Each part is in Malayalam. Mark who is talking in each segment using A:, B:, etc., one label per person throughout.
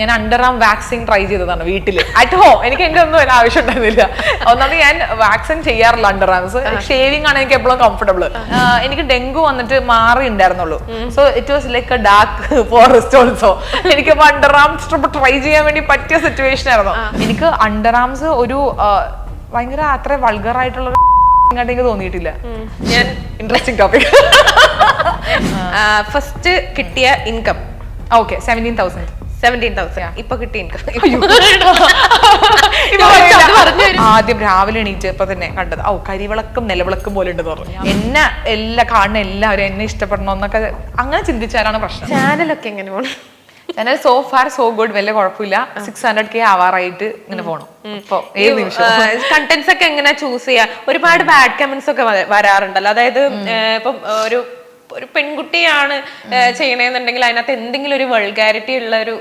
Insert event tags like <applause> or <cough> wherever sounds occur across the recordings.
A: ഞാൻ അണ്ടർ ആം വാക്സിൻ ട്രൈ ചെയ്തതാണ് വീട്ടിൽ അറ്റ് ഹോം എനിക്ക് എന്റെ ഒന്നും ഒരു ആവശ്യം ഉണ്ടായിരുന്നില്ല. ഒന്നാമത് ഞാൻ വാക്സിൻ ചെയ്യാറില്ല അണ്ടർ ആംസ് ഷേവിംഗ് ആണ് എനിക്ക് എപ്പോഴും കംഫർട്ടബിൾ എനിക്ക് ഡെങ്കു വന്നിട്ട് മാറി ഉണ്ടായിരുന്നുള്ളൂ. So it was like a dark forest also എനിക്ക് അണ്ടർ ആംസ് ട്രൈ ചെയ്യാൻ വേണ്ടി പറ്റിയ സിറ്റുവേഷൻ ആയിരുന്നു. എനിക്ക് അണ്ടർ ആംസ് ഒരു ഭയങ്കര അത്ര വൾഗർ ആയിട്ടുള്ള <laughs> എനിക്ക് തോന്നിയിട്ടില്ല.
B: ഞാൻ
A: ഇൻട്രസ്റ്റിംഗ് ടോപ്പിക്
B: ഫസ്റ്റ് കിട്ടിയ income
A: okay seventeen thousand
B: seventeen thousand ഇപ്പൊ
A: ആദ്യം രാവിലെ എണീറ്റ് ഇപ്പൊ തന്നെ കണ്ടത്. ഓ കരിവിളക്കും നിലവിളക്കും പോലെ ഉണ്ടെന്ന് തോന്നുന്നു എന്നെ എല്ലാ കാണുന്ന എല്ലാവരും എന്നെ ഇഷ്ടപ്പെടണോന്നൊക്കെ അങ്ങനെ ചിന്തിച്ചാലാണ് പ്രശ്നം.
B: ചാനലൊക്കെ എങ്ങനെ പോണം?
A: Channel so far so good വലിയ കുഴപ്പമില്ല. സിക്സ് ഹൺഡ്രഡ് കെ ആവാറായിട്ട് ഇങ്ങനെ പോകണം
B: കണ്ടന്റ്സ് ഒക്കെ എങ്ങനെ ചൂസ് ചെയ്യാം? ഒരുപാട് ബാഡ് കമന്റ്സ് ഒക്കെ വരാറുണ്ടല്ലോ. അതായത് ഇപ്പം ഒരു ഒരു പെൺകുട്ടിയാണ് ഏഹ്, ചെയ്യണേന്നുണ്ടെങ്കിൽ അതിനകത്ത് എന്തെങ്കിലും ഒരു വൾഗാരിറ്റി ഉള്ള ഒരു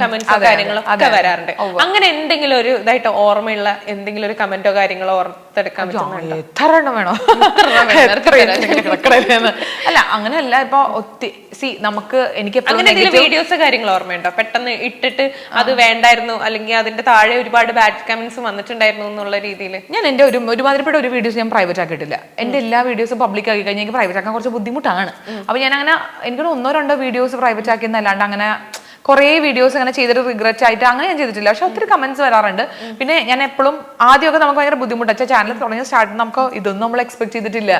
B: കമന്റ്സോ കാര്യങ്ങളോ ഒക്കെ വരാറുണ്ട്. അങ്ങനെ എന്തെങ്കിലും ഒരു ഇതായിട്ട് ഓർമ്മയുള്ള എന്തെങ്കിലും ഒരു കമന്റോ കാര്യങ്ങളോ ഓർത്തെടുക്കാൻ പറ്റുന്നുണ്ടോ?
A: എത്ര എണ്ണം വേണോ. അല്ല അങ്ങനെയല്ല ഇപ്പൊ ഒത്തി സി നമുക്ക് എനിക്ക്
B: അങ്ങനെ വീഡിയോസ് കാര്യങ്ങൾ ഓർമ്മയുണ്ടോ? പെട്ടെന്ന് ഇട്ടിട്ട് അത് വേണ്ടായിരുന്നു അല്ലെങ്കിൽ അതിന്റെ താഴെ ഒരുപാട് ബാഡ് കമന്റ്സ് വന്നിട്ടുണ്ടായിരുന്നു എന്നുള്ള രീതിയിൽ
A: ഞാൻ എന്റെ ഒരു ഒരുമാതിരിപ്പെട്ട ഒരു വീഡിയോസ് ഞാൻ പ്രൈവറ്റ് ആക്കിയിട്ടില്ല. എന്റെ എല്ലാ വീഡിയോസും പബ്ലിക് ആക്കി കഴിഞ്ഞാൽ എനിക്ക് പ്രൈവറ്റ് ആക്കാൻ കുറച്ച് ബുദ്ധിമുട്ടാണ്. അപ്പൊ ഞാൻ അങ്ങനെ എനിക്കൊരു ഒന്നോ രണ്ടോ വീഡിയോസ് പ്രൈവറ്റ് ആക്കിയെന്നല്ലാണ്ട് അങ്ങനെ കുറേ വീഡിയോസ് ഇങ്ങനെ ചെയ്തിട്ട് റിഗ്രറ്റ് ആയിട്ട് അങ്ങനെ ഞാൻ ചെയ്തിട്ടില്ല. പക്ഷെ ഒത്തിരി കമന്റ്സ് വരാറുണ്ട്. പിന്നെ ഞാൻ എപ്പോഴും ആദ്യമൊക്കെ നമുക്ക് ഭയങ്കര ബുദ്ധിമുട്ട്. ചാനൽ തുടങ്ങിയ സ്റ്റാർട്ട് നമുക്ക് ഇതൊന്നും നമ്മൾ എക്സ്പെക്ട് ചെയ്തിട്ടില്ല.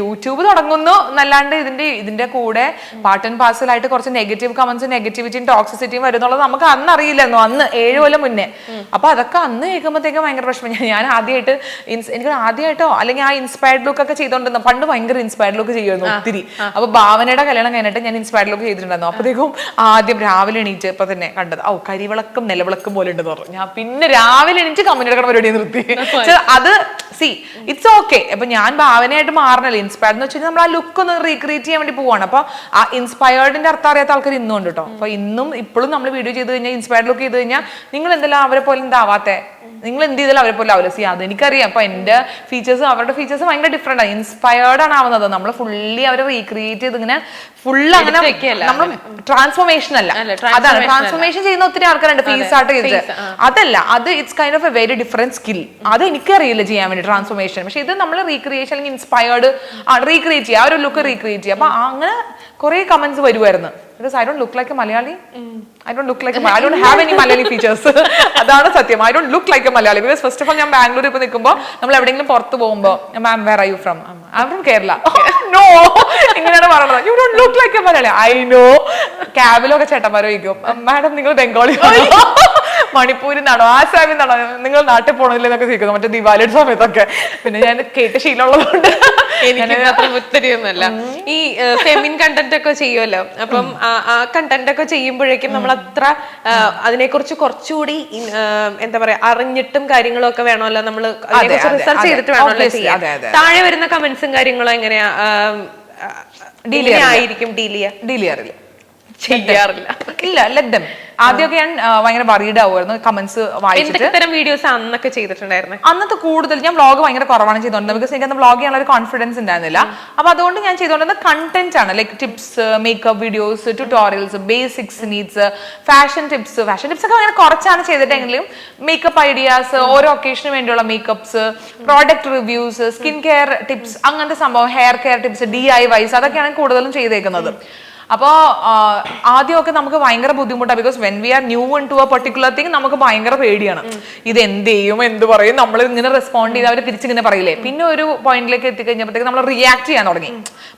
A: യൂട്യൂബ് തുടങ്ങുന്നു എന്നല്ലാണ്ട് ഇതിന്റെ ഇതിന്റെ കൂടെ പാർട്ട് ആൻഡ് പാർസലായിട്ട് കുറച്ച് നെഗറ്റീവ് കമന്റ്സ് നെഗറ്റിവിറ്റിയും ടോക്സിസിറ്റിയും വരുന്നുള്ളത് നമുക്ക് അന്ന് അറിയില്ലെന്നോ അന്ന് ഏഴ് കൊല്ലം മുന്നേ. അപ്പൊ അതൊക്കെ അന്ന് കേൾക്കുമ്പോഴത്തേക്കും ഭയങ്കര പ്രശ്നം ഞാൻ ഞാൻ ആദ്യമായിട്ട് എനിക്ക് ആദ്യമായിട്ടോ അല്ലെങ്കിൽ ആ ഇൻസ്പയർഡ് ലുക്ക് ഒക്കെ ചെയ്തോണ്ടിരുന്ന പണ്ട് ഭയങ്കര ഇൻസ്പയർഡ് ലുക്ക് ചെയ്യുമായിരുന്നു ഒത്തിരി. അപ്പൊ ഭാവനയുടെ കല്യാണം കഴിഞ്ഞിട്ട് ഞാൻ ഇൻസ്പയർഡ് ലുക്ക് ചെയ്തിട്ടുണ്ടായിരുന്നു. അപ്പോഴത്തേക്കും ആദ്യം രാവിലെ എണീറ്റ് ഇപ്പൊ തന്നെ കണ്ടത്. ഓ കരിവിളക്കും നിലവിളക്കും പോലെ ഉണ്ടെന്ന് പറഞ്ഞു. ഞാൻ പിന്നെ രാവിലെ എണീറ്റ് കമന്റ് എടുക്കണ പരിപാടി നിർത്തി. <laughs> അത് സി ഇറ്റ്സ് ഓക്കെ അപ്പൊ ഞാൻ ഭാവനയായിട്ട് മാറണല്ലോ. ഇൻസ്പയർഡ് എന്ന് വെച്ചാൽ നമ്മൾ ആ ലുക്ക് ഒന്ന് റീക്രിയേറ്റ് ചെയ്യാൻ വേണ്ടി പോവാണ്. അപ്പൊ ആ ഇൻസ്പയർഡിന്റെ അർത്ഥം അറിയാത്ത ആൾക്കാർ ഇന്നും ഉണ്ട് കേട്ടോ അപ്പൊ ഇന്നും ഇപ്പോഴും നമ്മൾ വീഡിയോ ചെയ്ത് കഴിഞ്ഞാൽ ഇൻസ്പയർഡ് ലുക്ക് ചെയ്ത് കഴിഞ്ഞാൽ നിങ്ങൾ എന്തെല്ലാം അവരെ പോലെ എന്താവാത്തെ? നിങ്ങൾ എന്ത് ചെയ്താലും അവരെ പോലെ ആവില്ല. സി അത് എനിക്കറിയാം അപ്പൊ എന്റെ ഫീച്ചേഴ്സ് അവരുടെ ഫീച്ചേഴ്സ് ഭയങ്കര ഡിഫറെന്റ് ആണ്. ഇൻസ്പയർഡ് ആണ് ആവുന്നത് നമ്മൾ ഫുള്ളി അവരെ റീക്രിയേറ്റ് ചെയ്ത് ഇങ്ങനെ ഫുൾ അങ്ങനെ നമ്മൾ ട്രാൻസ്ഫോർമേഷൻ അല്ല.
B: അല്ല,
A: അതാണ്. ട്രാൻസ്ഫോർമേഷൻ ചെയ്യുന്ന ഒത്തിരി ആൾക്കാരുണ്ട്. ഫീസ് ആർട്ട് ചെയ്ത്. അതല്ല. അത് it's kind of a very different skill അത് എനിക്കറിയില്ല ചെയ്യാൻ വേണ്ടി ട്രാൻസ്ഫോർമേഷൻ പക്ഷെ ഇത് നമ്മൾ റീക്രിയേഷൻ അല്ലെങ്കിൽ ഇൻസ്പയർഡ് റീക്രിയേറ്റ് ചെയ്യുക ആ ഒരു ലുക്ക് റീക്രിയേറ്റ് ചെയ്യുക അപ്പൊ അങ്ങനെ കുറെ കമന്റ്സ് വരുമായിരുന്നു because I don't look like a Malayali I don't look like I don't have any Malayali features അതാണ് സത്യം. I don't look like a Malayali because first of all ഞാൻ ബാംഗ്ലൂർ ഇപ്പൊ നിൽക്കുമ്പോൾ നമ്മൾ എവിടെയെങ്കിലും പുറത്ത് പോകുമ്പോൾ ma'am where I you from I from Kerala no ഇങ്ങനെയാണ് പറയുന്നത്. You don't look like a Malayali I know ക്യാബിലൊക്കെ ചേട്ടന്മാരോ ഇരിക്കും മാഡം നിങ്ങൾ ബംഗാളി <laughs> മണിപ്പൂരിൽ നിന്നാണോ? ആസാമിൽ നിന്നാണോ? നിങ്ങൾ നാട്ടിൽ പോണില്ലേ എന്നൊക്കെ ചോദിക്കുന്നു. മറ്റേ ദിവാലിയുടെ സമയത്തൊക്കെ. പിന്നെ ഞാൻ കേട്ട് ശീലമുള്ളതുകൊണ്ട്.
B: ഈ ഫെമിൻ കണ്ടന്റ് ഒക്കെ ചെയ്യുമല്ലോ. അപ്പം ആ- കണ്ടന്റ് ഒക്കെ ചെയ്യുമ്പോഴേക്കും നമ്മൾ അത്ര അതിനെക്കുറിച്ച് കുറച്ചുകൂടി എന്താ പറയാ അറിഞ്ഞിട്ടും കാര്യങ്ങളും ഒക്കെ വേണമല്ലോ നമ്മൾ റിസർച്ച് ചെയ്തിട്ട് വേണമല്ലോ
A: ചെയ്യാം
B: ചെയ്യാൻ. താഴെ വരുന്ന കമന്റ്സും കാര്യങ്ങളും എങ്ങനെയാ? ഡീൽ ആയിരിക്കും ഡീൽ ചെയ്യാ
A: ഡീൽ ചെയ്യാറില്ല
B: ചെയ്യാറില്ല
A: ഇല്ല ലെറ്റ് ആദ്യമൊക്കെ ഞാൻ ഭയങ്കര വറീഡ് ആവുമായിരുന്നു. കമന്റ്സ് വായിച്ചിട്ട്.
B: വീഡിയോസ് അന്നൊക്കെ ചെയ്തിട്ടുണ്ടായിരുന്നു?
A: അന്നത്തെ കൂടുതൽ ഞാൻ വ്ളോഗ് ഭയങ്കര കുറവാണ് ചെയ്തോണ്ടിരുന്നത് ബിക്കോസ് എനിക്ക് അന്ന് വ്ളോഗ് ചെയ്യാനുള്ള ഒരു കോൺഫിഡൻസ് ഉണ്ടായിരുന്നില്ല. അപ്പൊ അതുകൊണ്ട് ഞാൻ ചെയ്തോണ്ടത് കണ്ടന്റ് ആണ്. Like tips makeup videos tutorials basics needs fashion tips fashion tips ഒക്കെ അങ്ങനെ കുറച്ചാണ് ചെയ്തിട്ടെങ്കിലും മേക്കപ്പ് ഐഡിയാസ് ഓരോ ഒക്കേഷന് വേണ്ടിയുള്ള makeups product reviews skin care tips അങ്ങനത്തെ സംഭവം hair care tips D I Ys അതൊക്കെയാണ് കൂടുതലും ചെയ്തേക്കുന്നത്. അപ്പോൾ ആദ്യമൊക്കെ നമുക്ക് ഭയങ്കര ബുദ്ധിമുട്ടാണ്. Because when we are new in to a particular thing നമുക്ക് ഭയങ്കര പേടിയാണ്. ഇത് എന്ത് ചെയ്യും എന്ത് പറയും നമ്മൾ ഇങ്ങനെ റെസ്പോണ്ട് ചെയ്ത് അവർ തിരിച്ചിങ്ങനെ പറയില്ലേ? പിന്നെ ഒരു പോയിന്റിലേക്ക് എത്തിക്കഴിഞ്ഞപ്പോഴത്തേക്ക് നമ്മൾ റിയാക്ട് ചെയ്യാൻ തുടങ്ങി.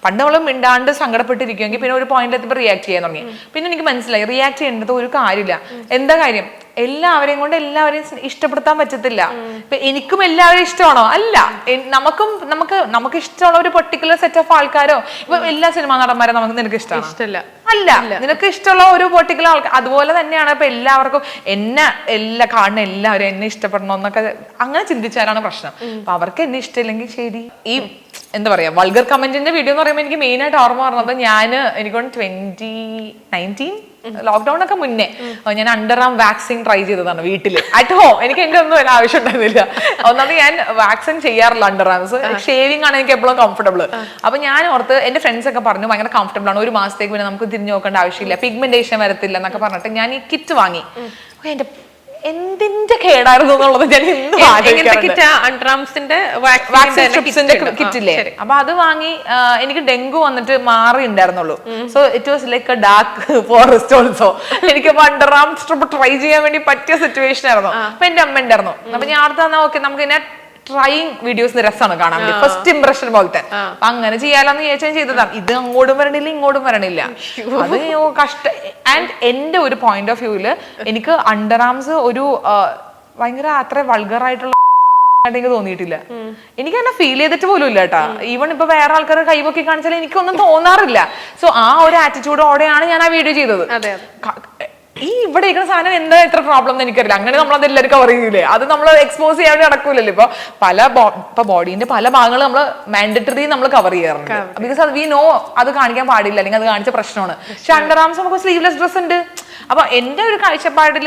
A: പണ്ട് നമ്മൾ മിണ്ടാണ്ട് സങ്കടപ്പെട്ടിരിക്കുമെങ്കിൽ പിന്നെ ഒരു പോയിന്റിൽ എത്തിയപ്പോൾ റിയാക്ട് ചെയ്യാൻ തുടങ്ങി. പിന്നെ എനിക്ക് മനസ്സിലായി റിയാക്ട് ചെയ്യേണ്ടത് ഒരു കാര്യമില്ല. എന്താ കാര്യം? എല്ലാവരെയും കൊണ്ട് എല്ലാവരെയും ഇഷ്ടപ്പെടുത്താൻ പറ്റത്തില്ല. ഇപ്പൊ എനിക്കും എല്ലാവരും ഇഷ്ടമാണോ? അല്ല. നമുക്കും നമുക്ക് നമുക്ക് ഇഷ്ടമുള്ള ഒരു പെർട്ടിക്കുലർ സെറ്റ് ഓഫ് ആൾക്കാരോ ഇപ്പൊ എല്ലാ സിനിമാ നടന്മാരെ നമുക്ക് നിനക്ക് ഇഷ്ടമാണ്?
B: ഇഷ്ടമില്ല
A: അല്ല. നിനക്ക് ഇഷ്ടമുള്ള ഒരു പെർട്ടിക്കുലർ ആൾക്കാർ അതുപോലെ തന്നെയാണ് ഇപ്പൊ എല്ലാവർക്കും എന്നെ എല്ലാ കാണുന്ന എല്ലാവരും എന്നെ ഇഷ്ടപ്പെടണം എന്നൊക്കെ അങ്ങനെ ചിന്തിച്ചാലാണ് പ്രശ്നം. അപ്പൊ അവർക്ക് എന്നെ ഇഷ്ടമില്ലെങ്കിൽ ശരി. ഈ എന്താ പറയാ വൾഗർ കമന്റിന്റെ വീഡിയോ എന്ന് പറയുമ്പോൾ എനിക്ക് മെയിൻ ആയിട്ട് ഓർമ്മ പറഞ്ഞത് ഞാൻ എനിക്കൊണ്ട് ട്വന്റി നയന്റീൻ ലോക്ക്ഡൌൺ ഒക്കെ മുന്നേ ഞാൻ അണ്ടർ ആം വാക്സിൻ ട്രൈ ചെയ്തതാണ് വീട്ടിൽ അറ്റ് ഹോം എനിക്ക് എന്റെ ഒന്നും ഒരു ആവശ്യം ഉണ്ടായിരുന്നില്ല. ഒന്നാമത് ഞാൻ വാക്സിൻ ചെയ്യാറില്ല അണ്ടർ ആംസ് ഷേവിംഗ് ആണ് എനിക്ക് എപ്പോഴും കംഫർട്ടബിൾ അപ്പൊ ഞാൻ ഓർത്ത് എന്റെ ഫ്രണ്ട്സ് ഒക്കെ പറഞ്ഞു ഭയങ്കര കംഫർട്ടബിൾ ആണ്. ഒരു മാസത്തേക്ക് പിന്നെ നമുക്ക് തിരിഞ്ഞു നോക്കേണ്ട ആവശ്യമില്ല. പിഗ്മെന്റേഷൻ വരത്തില്ല എന്നൊക്കെ പറഞ്ഞിട്ട് ഞാൻ ഈ കിറ്റ് വാങ്ങി. എന്റെ എന്തിന്റെ കേടായിരുന്നു എന്നുള്ളത് ഞാൻ ഇന്ന്
B: എങ്ങനത്തെ
A: ആലോചിക്കാറുണ്ട്.
B: കിറ്റ്? അൺട്രാംസിന്റെ
A: വാക്സിൻ സ്ട്രിപ്സിന്റെ കിറ്റ് ഇല്ലേ അപ്പൊ അത് വാങ്ങി എനിക്ക് ഡെങ്കു വന്നിട്ട് മാറി ഉണ്ടായിരുന്നുള്ളൂ. So it was like a dark forest also എനിക്ക് അണ്ടർ ആംസ് ട്രൈ ചെയ്യാൻ വേണ്ടി പറ്റിയ സിറ്റുവേഷൻ ആയിരുന്നു. അപ്പൊ എന്റെ അമ്മ ഉണ്ടായിരുന്നു. അപ്പൊ ഞാൻ അടുത്ത ഓക്കെ നമുക്ക് ഇങ്ങനെ ട്രൈങ് വീഡിയോസ് രസമാണ് കാണാൻ ഫസ്റ്റ് ഇംപ്രഷൻ പോലത്തെ. അപ്പൊ അങ്ങനെ ചെയ്യാലോന്ന് ചോദിച്ചാൽ ചെയ്തതാണ്. ഇത് അങ്ങോട്ടും വരണില്ല ഇങ്ങോട്ടും വരണില്ല. അത് കഷ്ട ആൻഡ് എന്റെ ഒരു പോയിന്റ് ഓഫ് വ്യൂവിൽ എനിക്ക് അണ്ടർ ആംസ് ഒരു ഭയങ്കര അത്ര വൾഗർ ആയിട്ടുള്ള ആയിട്ട് എനിക്ക് തോന്നിയിട്ടില്ല എനിക്ക് അങ്ങനെ ഫീൽ ചെയ്തിട്ട് പോലും ഇല്ല കേട്ടാ. ഈവൺ ഇപ്പൊ വേറെ ആൾക്കാർ കൈവൊക്കെ കാണിച്ചാൽ എനിക്കൊന്നും തോന്നാറില്ല. സോ ആ ഒരു ആറ്റിറ്റ്യൂഡോടെയാണ് ഞാൻ ആ വീഡിയോ ചെയ്തത്. ഈ ഇവിടെ ഇരിക്കുന്ന സാധനം എന്താ ഇത്ര പ്രോബ്ലം എന്ന് എനിക്കറിയില്ല. അങ്ങനെ നമ്മൾ അത് എല്ലാവരും കവർ ചെയ്യൂലേ? അത് നമ്മൾ എക്സ്പോസ് ചെയ്യാൻ വേണ്ടി നടക്കൂലല്ലോ. ഇപ്പൊ പല ഇപ്പൊ ബോഡീന്റെ പല ഭാഗങ്ങൾ നമ്മൾ മാൻഡറ്ററി നമ്മൾ കവർ ചെയ്യാറുണ്ട്. ബിക്കോസ് അത് വി നോ അത് കാണിക്കാൻ പാടില്ല. അല്ലെങ്കിൽ അത് കാണിച്ച പ്രശ്നമാണ്. പക്ഷെ അണ്ടർ ആംസ് നമുക്ക് സ്ലീവ്ലെസ് ഡ്രസ് ഉണ്ട്. അപ്പൊ എന്റെ ഒരു കാഴ്ചപ്പാടിൽ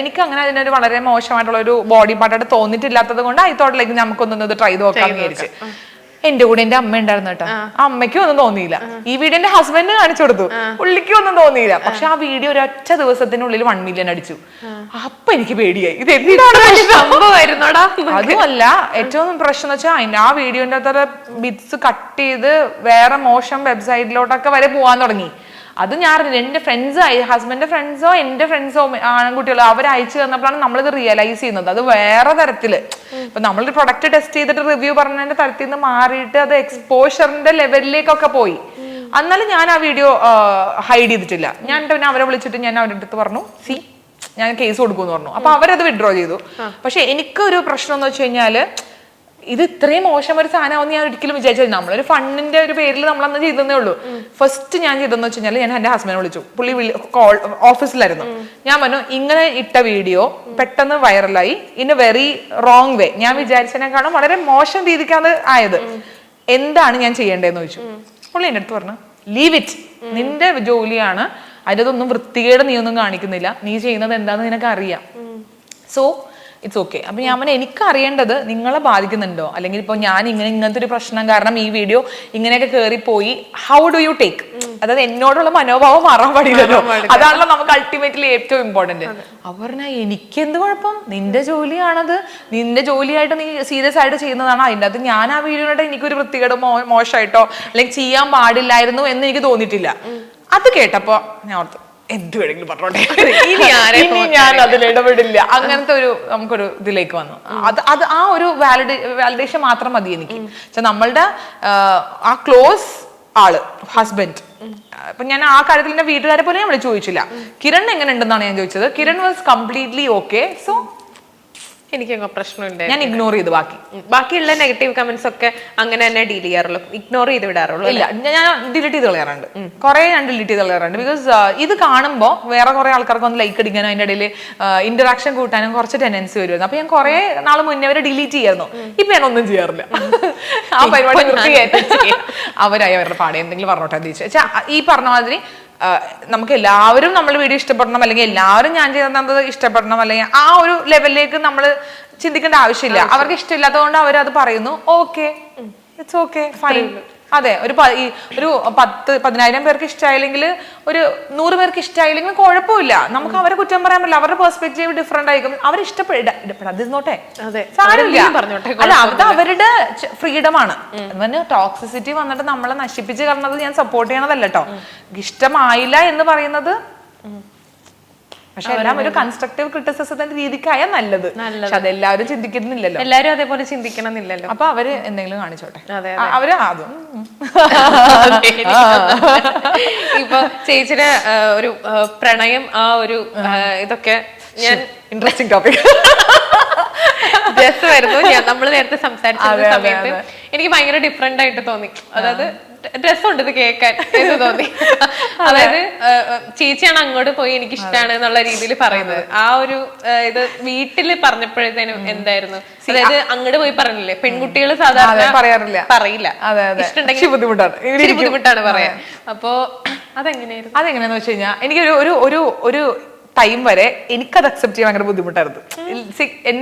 A: എനിക്ക് അങ്ങനെ അതിനൊരു വളരെ മോശമായിട്ടുള്ള ഒരു ബോഡി പാർട്ടായിട്ട് തോന്നിയിട്ടില്ലാത്തത് കൊണ്ട് ഐ തോട്ടിലേക്ക് നമുക്കൊന്നും ഇത് ട്രൈ നോക്കാൻ വിചാരിച്ചു. എന്റെ കൂടെ എന്റെ അമ്മ ഉണ്ടായിരുന്നു കേട്ടോ. ആ. അമ്മയ്ക്കും ഒന്നും തോന്നിയില്ല. ഈ വീഡിയോ എന്റെ ഹസ്ബൻഡിന് കാണിച്ചു കൊടുത്തു. പുള്ളിക്കും ഒന്നും തോന്നിയില്ല. പക്ഷെ ആ വീഡിയോ ഒരൊറ്റ ദിവസത്തിനുള്ളിൽ വൺ മില്യൺ അടിച്ചു. അപ്പൊ എനിക്ക് പേടിയായി. ഇത്
B: സംഭവമായിരുന്നോടാ
A: അതുമല്ല ഏറ്റവും പ്രശ്നം വെച്ചാൽ അതിന്റെ ആ വീഡിയോന്റെ അത്ര ബിറ്റ്സ് കട്ട് ചെയ്ത് വേറെ മോശം വെബ്സൈറ്റിലോട്ടൊക്കെ വരെ പോവാൻ തുടങ്ങി. അത് ഞാൻ അറിഞ്ഞില്ല. എന്റെ ഫ്രണ്ട്സ് ഹസ്ബൻഡിന്റെ ഫ്രണ്ട്സോ എന്റെ ഫ്രണ്ട്സോ ആൺകുട്ടികളോ അവർ അയച്ചു തന്നപ്പോഴാണ് നമ്മളിത് റിയലൈസ് ചെയ്യുന്നത്. അത് വേറെ തരത്തിൽ. ഇപ്പൊ നമ്മളൊരു പ്രൊഡക്റ്റ് ടെസ്റ്റ് ചെയ്തിട്ട് റിവ്യൂ പറഞ്ഞതിന്റെ തരത്തിൽ നിന്ന് മാറിയിട്ട് അത് എക്സ്പോഷറിന്റെ ലെവലിലേക്കൊക്കെ പോയി. എന്നാലും ഞാൻ ആ വീഡിയോ ഹൈഡ് ചെയ്തിട്ടില്ല. ഞാൻ പിന്നെ അവരെ വിളിച്ചിട്ട് ഞാൻ അവരുടെ അടുത്ത് പറഞ്ഞു സി ഞാൻ കേസ് കൊടുക്കുമെന്ന് പറഞ്ഞു. അപ്പൊ അവരത് വിഡ്രോ ചെയ്തു. പക്ഷെ എനിക്കൊരു പ്രശ്നം എന്ന് വെച്ച് കഴിഞ്ഞാൽ ഇത് ഇത്രയും മോശം ഒരു സാധനമാവെന്ന് ഞാൻ ഒരിക്കലും വിചാരിച്ചില്ല. നമ്മളൊരു ഫണ്ടിന്റെ ഒരു പേരിൽ നമ്മൾ അന്ന് ചെയ്തതേ ഉള്ളൂ. ഫസ്റ്റ് ഞാൻ ചെയ്തെന്ന് വെച്ച് കഴിഞ്ഞാൽ ഞാൻ എന്റെ ഹസ്ബൻഡിനെ വിളിച്ചു. പുള്ളി കോൾ ഓഫീസിലായിരുന്നു ഞാൻ പറഞ്ഞു ഇങ്ങനെ ഇട്ട വീഡിയോ പെട്ടെന്ന് വൈറലായി in a very wrong way ഞാൻ വിചാരിച്ചതിനേക്കാളും വളരെ മോശം രീതിക്കാണ് ആയത്. എന്താണ് ഞാൻ ചെയ്യേണ്ടതെന്ന് ചോദിച്ചു. പുള്ളി എന്റെ അടുത്ത് പറഞ്ഞു ലീവ് ഇറ്റ് നിന്റെ ജോലിയാണ്. അതിനൊന്നും വൃത്തികേട് നീ ഒന്നും കാണിക്കുന്നില്ല. നീ ചെയ്യുന്നത് എന്താന്ന് നിനക്ക് അറിയാം. സോ ഇറ്റ്സ് ഓക്കെ അപ്പൊ ഞാൻ പറഞ്ഞ എനിക്ക് അറിയേണ്ടത് നിങ്ങളെ ബാധിക്കുന്നുണ്ടോ? അല്ലെങ്കിൽ ഇപ്പൊ ഞാൻ ഇങ്ങനെ ഇങ്ങനത്തെ ഒരു പ്രശ്നം കാരണം ഈ വീഡിയോ ഇങ്ങനെയൊക്കെ കയറിപ്പോയി ഹൗ ഡു യു ടേക്ക് അതായത് എന്നോടുള്ള മനോഭാവം മാറാൻ പാടില്ലല്ലോ. അതാണല്ലോ നമുക്ക് അൾട്ടിമേറ്റ്ലി ഏറ്റവും ഇമ്പോർട്ടന്റ് അവർ പറഞ്ഞാൽ എനിക്ക് എന്ത് കുഴപ്പം? നിന്റെ ജോലിയാണത്. നിന്റെ ജോലിയായിട്ട് നീ സീരിയസ് ആയിട്ട് ചെയ്യുന്നതാണ്. അതിന്റെ അത് ഞാൻ ആ വീഡിയോയുടെ എനിക്കൊരു വൃത്തികേടോ മോശമായിട്ടോ അല്ലെങ്കിൽ ചെയ്യാൻ പാടില്ലായിരുന്നു എന്ന് എനിക്ക് തോന്നിയിട്ടില്ല. അത് കേട്ടപ്പോ ഞാൻ ഓർത്തു എന്ത് വേണമെങ്കിലും പറഞ്ഞോട്ടെ.
B: ഇനി ആരെ
A: ഇനി ഞാൻ അതിൽ ഇടപെടില്ല. അങ്ങനത്തെ ഒരു നമുക്കൊരു ഇതിലേക്ക് വന്നു. അത് അത് ആ ഒരു വാലിഡ് വാലിഡേഷൻ മാത്രം മതി എനിക്ക്. നമ്മളുടെ ആ, ക്ലോസ് ആൾ ഹസ്ബൻഡ് അപ്പൊ ഞാൻ ആ കാര്യത്തിൽ എന്റെ വീട്ടുകാരെ പോലും ഞാൻ ചോദിച്ചില്ല. കിരൺ എങ്ങനെ ഉണ്ടെന്നാണ് ഞാൻ ചോദിച്ചത്. Kiran was completely okay so
B: എനിക്കങ്ങ് പ്രശ്നമുണ്ട്
A: ഞാൻ ഇഗ്നോർ ചെയ്തു ബാക്കി.
B: ബാക്കിയുള്ള നെഗറ്റീവ് കമന്റ്സ് ഒക്കെ അങ്ങനെ തന്നെ ഡീൽ ചെയ്യാറുള്ളൂ. ഇഗ്നോർ ചെയ്ത് വിടാറുള്ളൂ
A: ഇല്ല ഞാൻ ഡിലീറ്റ് ചെയ്ത് കളയാറുണ്ട്. കുറെ ഞാൻ ഡിലീറ്റ് ചെയ്ത് കളയാറുണ്ട്. ബിക്കോസ് ഇത് കാണുമ്പോൾ വേറെ കുറെ ആൾക്കാർക്ക് ഒന്ന് ലൈക്ക് അടിക്കാനും അതിന്റെ ഇടയിൽ ഇന്ററാക്ഷൻ കൂട്ടാനും കുറച്ച് ടെൻഡൻസി വരുമായിരുന്നു അപ്പൊ ഞാൻ കുറെ നാൾ മുന്നേ അവരെ ഡിലീറ്റ് ചെയ്യായിരുന്നു. ഇപ്പൊ ഞാൻ ഒന്നും ചെയ്യാറില്ല. ആ പരിപാടി അവരായി അവരുടെ പാടെ എന്തെങ്കിലും പറഞ്ഞോട്ടെ എന്ന് ചോദിച്ചു. ഈ പറഞ്ഞ മാതിരി നമുക്ക് എല്ലാവരും നമ്മൾ വീഡിയോ ഇഷ്ടപ്പെടണം അല്ലെങ്കിൽ എല്ലാവരും ഞാൻ ചെയ്യുന്നത് ഇഷ്ടപ്പെടണം അല്ലെങ്കിൽ ആ ഒരു ലെവലിലേക്ക് നമ്മൾ ചിന്തിക്കേണ്ട ആവശ്യമില്ല. അവർക്ക് ഇഷ്ടമില്ലാത്തതുകൊണ്ട് അത് പറയുന്നു. ഓക്കെ ഇറ്റ്സ് ഓക്കെ ഫൈൻ അതെ ഒരു ഈ ഒരു പത്ത് പതിനായിരം പേർക്ക് ഇഷ്ടമായില്ലെങ്കിൽ ഒരു നൂറ് പേർക്ക് ഇഷ്ടമായില്ലെങ്കിൽ കുഴപ്പമില്ല. നമുക്ക് അവരെ കുറ്റം പറയാൻ പറ്റില്ല. അവരുടെ പെർസ്പെക്റ്റീവ് ഡിഫറെന്റ് ആയിരിക്കും. അവർ ഇഷ്ടപ്പെടാതിരുന്നോട്ടെ
B: അവരെന്തെങ്കിലും
A: അല്ല അത് അവരുടെ ഫ്രീഡമാണ് ആണ്. ടോക്സിസിറ്റി വന്നിട്ട് നമ്മളെ നശിപ്പിച്ച് കളഞ്ഞത് ഞാൻ സപ്പോർട്ട് ചെയ്യണതല്ല കേട്ടോ ഇഷ്ടമായില്ല എന്ന് പറയുന്നത് പക്ഷെ എല്ലാം ഒരു കൺസ്ട്രക്റ്റീവ് ക്രിറ്റിസിസത്തിന്റെ രീതിക്കായാൽ നല്ലത്. പക്ഷെ അതെല്ലാവരും ചിന്തിക്കുന്നില്ലല്ലോ.
B: എല്ലാരും അതേപോലെ ചിന്തിക്കണമെന്നില്ലല്ലോ.
A: അപ്പൊ അവർ എന്തെങ്കിലും കാണിച്ചോട്ടെ. അവർ അതും. <laughs>
B: ഇപ്പൊ ചേച്ചിയുടെ ഒരു പ്രണയം ആ ഒരു ഇതൊക്കെ ഞാൻ
A: ഇൻട്രസ്റ്റിംഗ് ടോപ്പിക്
B: ജസ്റ്റ് വരുന്നു. ഞാൻ നമ്മൾ നേരത്തെ സംസാരിച്ച സമയത്ത് എനിക്ക് ഭയങ്കര ഡിഫറെന്റ് ആയിട്ട് തോന്നി. അതായത് രസമുണ്ട് ഇത് കേൾക്കാൻ എന്ന് തോന്നി. അതായത് ചേച്ചിയാണ് അങ്ങോട്ട് പോയി എനിക്ക് ഇഷ്ടമാണ് എന്നുള്ള രീതിയിൽ പറയുന്നത്. ആ ഒരു ഇത് വീട്ടിൽ പറഞ്ഞപ്പോഴത്തേനും എന്തായിരുന്നു? അതായത് അങ്ങോട്ട് പോയി പറഞ്ഞില്ലേ? പെൺകുട്ടികൾ സാധാരണ
A: പറയാറില്ല.
B: പറയില്ല. ഇഷ്ടമുണ്ടെങ്കിൽ
A: ബുദ്ധിമുട്ടാണ്.
B: ബുദ്ധിമുട്ടാണ് പറയാൻ. അപ്പോ അതെങ്ങനെയായിരുന്നു?
A: അതെങ്ങനെയാന്ന് വെച്ച് കഴിഞ്ഞാൽ എനിക്കൊരു ഒരു ഒരു ഒരു ടൈം വരെ എനിക്കത് അക്സെപ്റ്റ് ചെയ്യാൻ ഭയങ്കര ബുദ്ധിമുട്ടായിരുന്നു.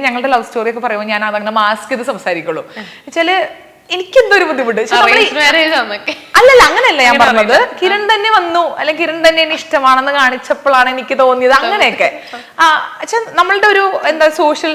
A: ഞങ്ങളുടെ ലവ് സ്റ്റോറി ഒക്കെ പറയുമ്പോൾ ഞാൻ അതങ്ങനെ മാസ്ക് ചെയ്ത് സംസാരിക്കുള്ളൂ. വെച്ചാൽ എനിക്കെന്തോ ഒരു ബുദ്ധിമുട്ട് അല്ലല്ല അങ്ങനെയല്ല ഞാൻ പറഞ്ഞത്. കിരൺ തന്നെ വന്നു. അല്ലെങ്കിൽ കിരൺ തന്നെ എന്നെ ഇഷ്ടമാണെന്ന് കാണിച്ചപ്പോഴാണ് എനിക്ക് തോന്നിയത്. അങ്ങനെയൊക്കെ. ആ നമ്മളുടെ ഒരു എന്താ സോഷ്യൽ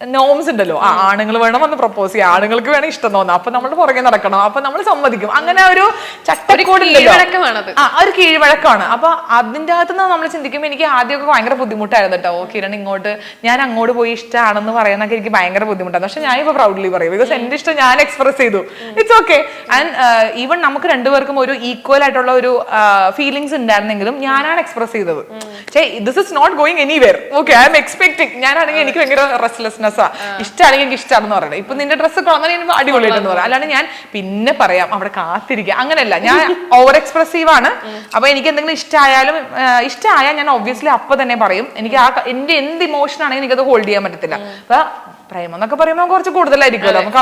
A: നോംസ് ഉണ്ടല്ലോ. ആ ആണുങ്ങൾ വേണം വന്ന് പ്രപ്പോസ് ചെയ്യാം. ആണുങ്ങൾക്ക് വേണം ഇഷ്ടം തോന്നാം. അപ്പൊ നമ്മൾ പുറകെ നടക്കണം. അപ്പൊ നമ്മൾ സമ്മതിക്കും. അങ്ങനെ ഒരു ചട്ടക്കൂട് ഉണ്ടല്ലോ.
B: കീഴ്വഴക്കമാണത്.
A: ആ ഒരു കീഴ്വഴക്കമാണ് അപ്പൊ അതിന്റെ അകത്ത് നിന്ന് നമ്മൾ ചിന്തിക്കുമ്പോൾ എനിക്ക് ആദ്യമൊക്കെ ഭയങ്കര ബുദ്ധിമുട്ടായിരുന്നു കേട്ടോ. കിരൺ ഇങ്ങോട്ട് ഞാൻ അങ്ങോട്ട് പോയി ഇഷ്ടമാണെന്ന് പറയുന്നൊക്കെ എനിക്ക് ഭയങ്കര ബുദ്ധിമുട്ടാണ് പക്ഷെ ഞാൻ ഇപ്പൊ പ്രൗഡ്ലി പറയും. ബിക്കോസ് എന്റെ ഇഷ്ടം ഞാൻ എക്സ്പ്രസ് ചെയ്തു. ഇറ്റ്സ് ഓക്കെ ആൻഡ് ഈവൻ നമുക്ക് രണ്ടുപേർക്കും ഒരു ഈക്വൽ ആയിട്ടുള്ള ഒരു ഫീലിങ്സ് ഉണ്ടായിരുന്നെങ്കിലും ഞാനാണ് എക്സ്പ്രസ് ചെയ്തത്. This is not going anywhere okay I'm expecting ഞാനാണെങ്കിൽ എനിക്ക് ഭയങ്കര റെസ്റ്റ്ലെസ്നെസ്സാ ഇഷ്ടമാണെങ്കിൽ എനിക്ക് ഇഷ്ടമാണെന്ന് പറയണം. ഇപ്പൊ നിന്റെ ഡ്രസ്സ് കൊള്ളാൻ അടിപൊളിയായിട്ടെന്ന് പറയാം അല്ലാണ്ട് ഞാൻ പിന്നെ പറയാം അവിടെ കാത്തിരിക്കുക അങ്ങനെയല്ല. ഞാൻ <laughs> ഓവർ എക്സ്പ്രസീവ് ആണ് അപ്പൊ എനിക്ക് എന്തെങ്കിലും ഇഷ്ടമായാലും ഇഷ്ടമായാൽ ഞാൻ ഒബ്വിയസ്ലി അപ്പൊ തന്നെ പറയും. എനിക്ക് ആ എന്റെ എന്ത് ഇമോഷൻ ആണെങ്കിൽ എനിക്കത് ഹോൾഡ് ചെയ്യാൻ പറ്റത്തില്ല. അപ്പൊ പ്രേമം എന്നൊക്കെ പറയുമ്പോൾ കുറച്ച് കൂടുതലായിരിക്കുമല്ലോ. നമുക്ക്